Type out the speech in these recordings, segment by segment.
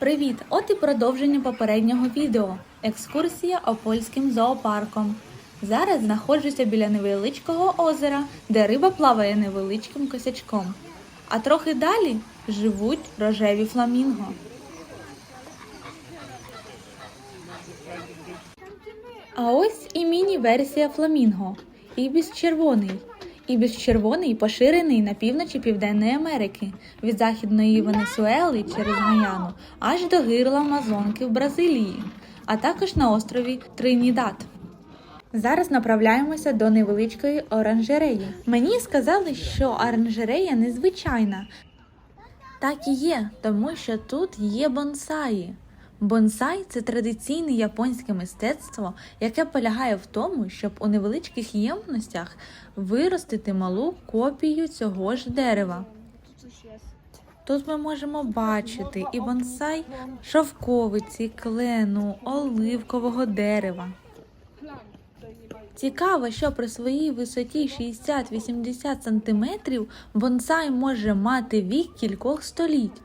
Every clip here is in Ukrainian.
Привіт! От і продовження попереднього відео. Екскурсія Опольським зоопарком. Зараз знаходжуся біля невеличкого озера, де риба плаває невеличким косячком. А трохи далі живуть рожеві фламінго. А ось і міні-версія фламінго. Ібіс червоний. Ібіс червоний поширений на півночі Південної Америки, від західної Венесуели через Гаяну аж до гирла Амазонки в Бразилії, а також на острові Тринідад. Зараз направляємося до невеличкої оранжереї. Мені сказали, що оранжерея незвичайна. Так і є, тому що тут є бонсаї. Бонсай це традиційне японське мистецтво, яке полягає в тому, щоб у невеличких ємностях виростити малу копію цього ж дерева. Тут ми можемо бачити і бонсай шовковиці, клену, оливкового дерева. Цікаво, що при своїй висоті 60-80 см бонсай може мати вік кількох століть,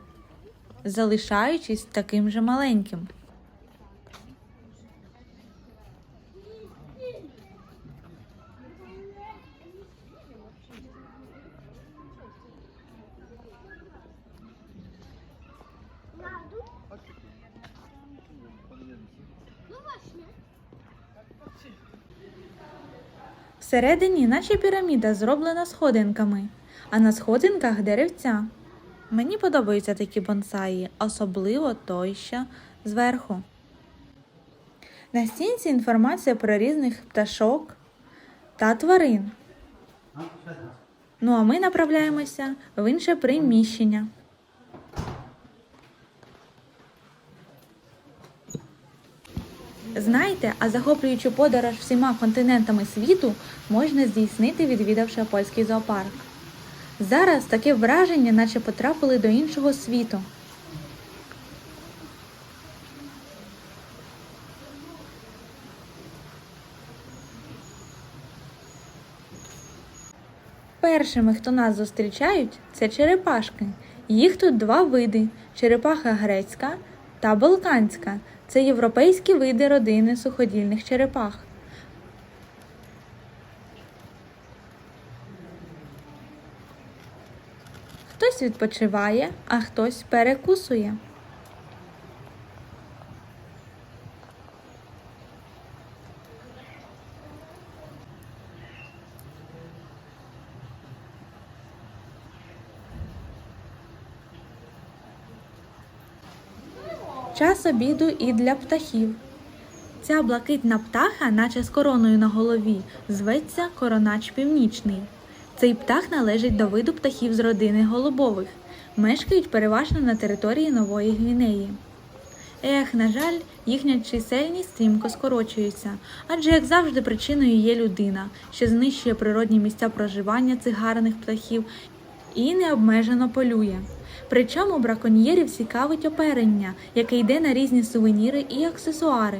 залишаючись таким же маленьким. Всередині, наче піраміда, зроблена сходинками, а на сходинках деревця. Мені подобаються такі бонсаї, особливо той, що зверху. На стінці інформація про різних пташок та тварин. Ну а ми направляємося в інше приміщення. Знаєте, а захоплюючу подорож всіма континентами світу можна здійснити, відвідавши польський зоопарк. Зараз таке враження, наче потрапили до іншого світу. Першими, хто нас зустрічають, це черепашки. Їх тут два види: черепаха грецька та балканська. Це європейські види родини суходільних черепах. Хтось відпочиває, а хтось перекусує. Час обіду і для птахів. Ця блакитна птаха, наче з короною на голові, зветься коронач північний. Цей птах належить до виду птахів з родини голубових, мешкають переважно на території Нової Гвінеї. Ех, на жаль, їхня чисельність стрімко скорочується, адже, як завжди, причиною є людина, що знищує природні місця проживання цих гарних птахів і необмежено полює. Причому браконьєрів цікавить оперення, яке йде на різні сувеніри і аксесуари.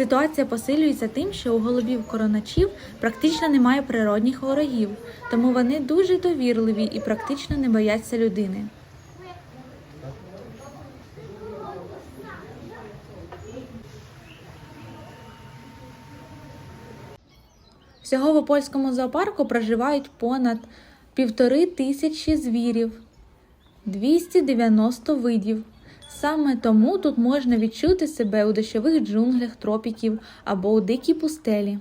Ситуація посилюється тим, що у голубів короначів практично немає природних ворогів, тому вони дуже довірливі і практично не бояться людини. Всього в Опольському зоопарку проживають понад півтори тисячі звірів, 290 видів. Саме тому тут можна відчути себе у дощових джунглях тропіків або у дикій пустелі.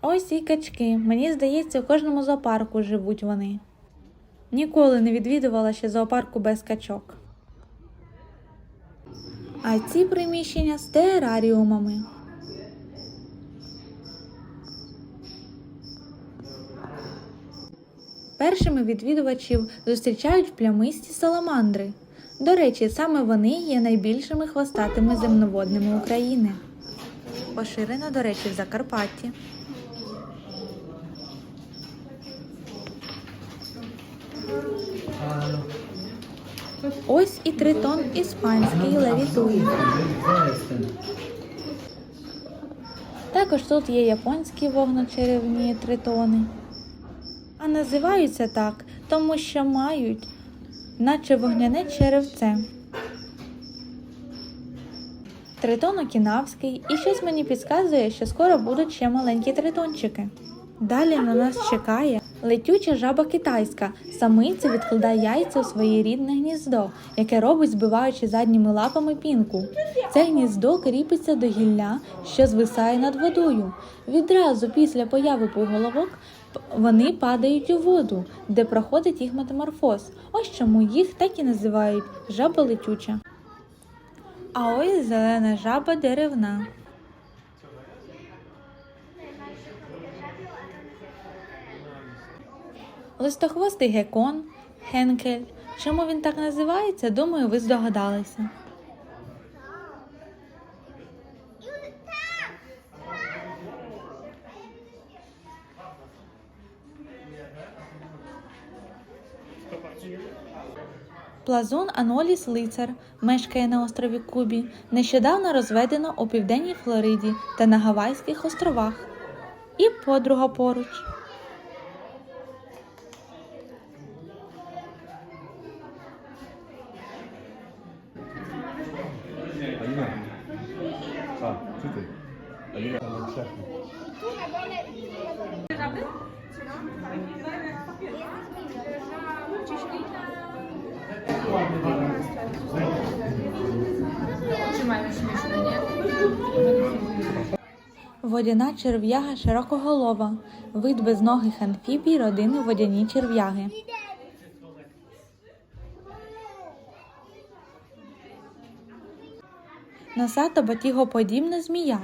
Ось і качки. Мені здається, у кожному зоопарку живуть вони. Ніколи не відвідувала ще зоопарку без качок. А ці приміщення з тераріумами. Першими відвідувачів зустрічають плямисті саламандри. До речі, саме вони є найбільшими хвостатими земноводними України. Поширено, до речі, в Закарпатті. Ось і тритон іспанський левітує. Також тут є японські вогночарівні тритони. А називаються так, тому що мають, наче вогняне черевце. Тритон окінавський, і щось мені підказує, що скоро будуть ще маленькі тритончики. Далі на нас чекає летюча жаба китайська. Самиця відкладає яйця у своє рідне гніздо, яке робить, збиваючи задніми лапами пінку. Це гніздо кріпиться до гілля, що звисає над водою. Відразу після появи поголовок вони падають у воду, де проходить їх метаморфоз. Ось чому їх так і називають жаба летюча. А ось зелена жаба деревна. Листохвостий гекон, хенкель. Чому він так називається, думаю, ви здогадалися. Плазун Аноліс лицар мешкає на острові Кубі. Нещодавно розведено у південній Флориді та на Гавайських островах. І подруга поруч. A, czy ty? Alina, ale szefy. Водяна черв'яга широкоголова, вид безногих амфібій родини водяні черв'яги. Носата батігоподібна змія.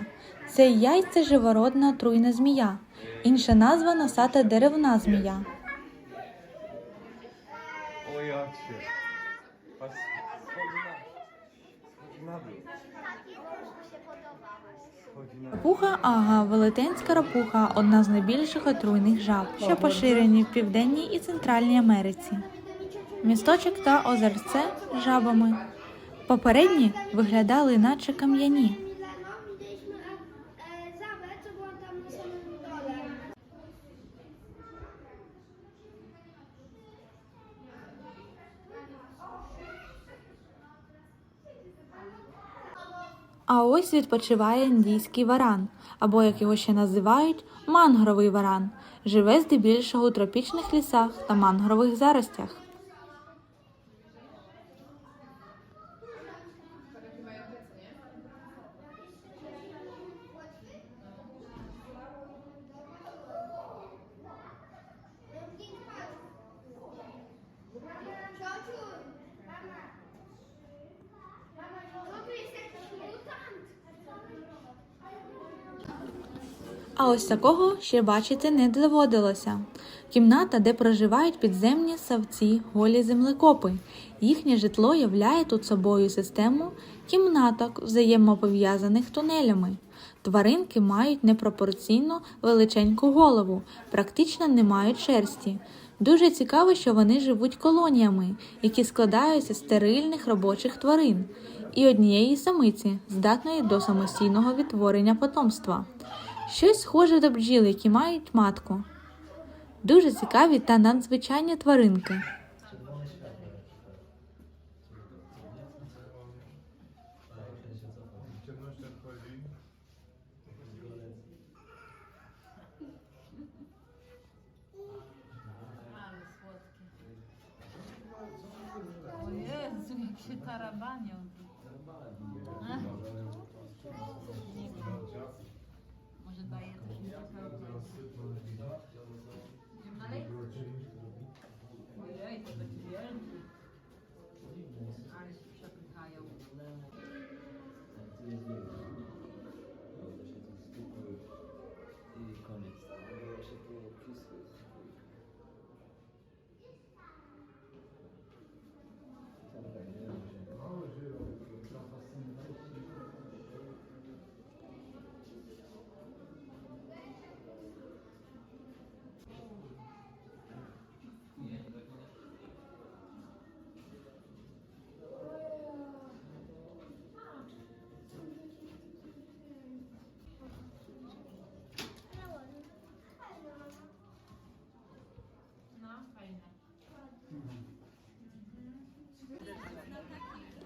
Це яйця живородна труйна змія. Інша назва носата деревна змія. Рапуха ага, велетенська рапуха одна з найбільших отруйних жаб, що поширені в Південній і Центральній Америці. Місточок та озерце жабами. Попередні виглядали наче кам'яні. А ось відпочиває індійський варан, або як його ще називають, мангровий варан. Живе здебільшого у тропічних лісах та мангрових заростях. А ось такого ще бачити не доводилося. Кімната, де проживають підземні савці, голі землекопи. Їхнє житло являє тут собою систему кімнаток, взаємопов'язаних тунелями. Тваринки мають непропорційно величеньку голову, практично не мають шерсті. Дуже цікаво, що вони живуть колоніями, які складаються з стерильних робочих тварин і однієї самиці, здатної до самостійного відтворення потомства. Щось схоже до бджіл, які мають матку. Дуже цікаві та надзвичайні тваринки. Ciemność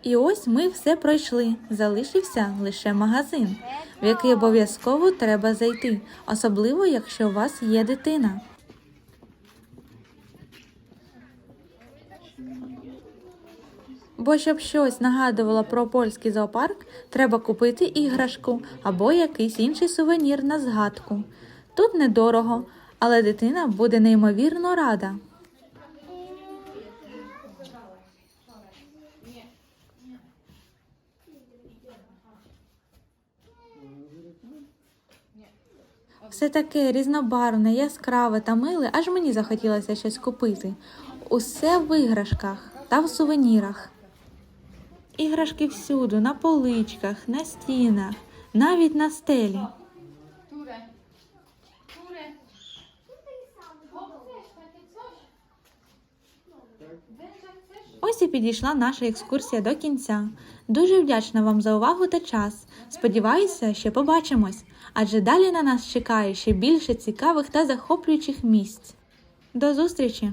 І ось ми все пройшли. Залишився лише магазин, в який обов'язково треба зайти, особливо якщо у вас є дитина. Бо щоб щось нагадувало про польський зоопарк, треба купити іграшку або якийсь інший сувенір на згадку. Тут недорого, але дитина буде неймовірно рада. Все таке різнобарвне, яскраве та миле, аж мені захотілося щось купити. Усе в іграшках та в сувенірах. Іграшки всюду, на поличках, на стінах, навіть на стелі. Ось і підійшла наша екскурсія до кінця. Дуже вдячна вам за увагу та час. Сподіваюся, що побачимось, адже далі на нас чекає ще більше цікавих та захоплюючих місць. До зустрічі!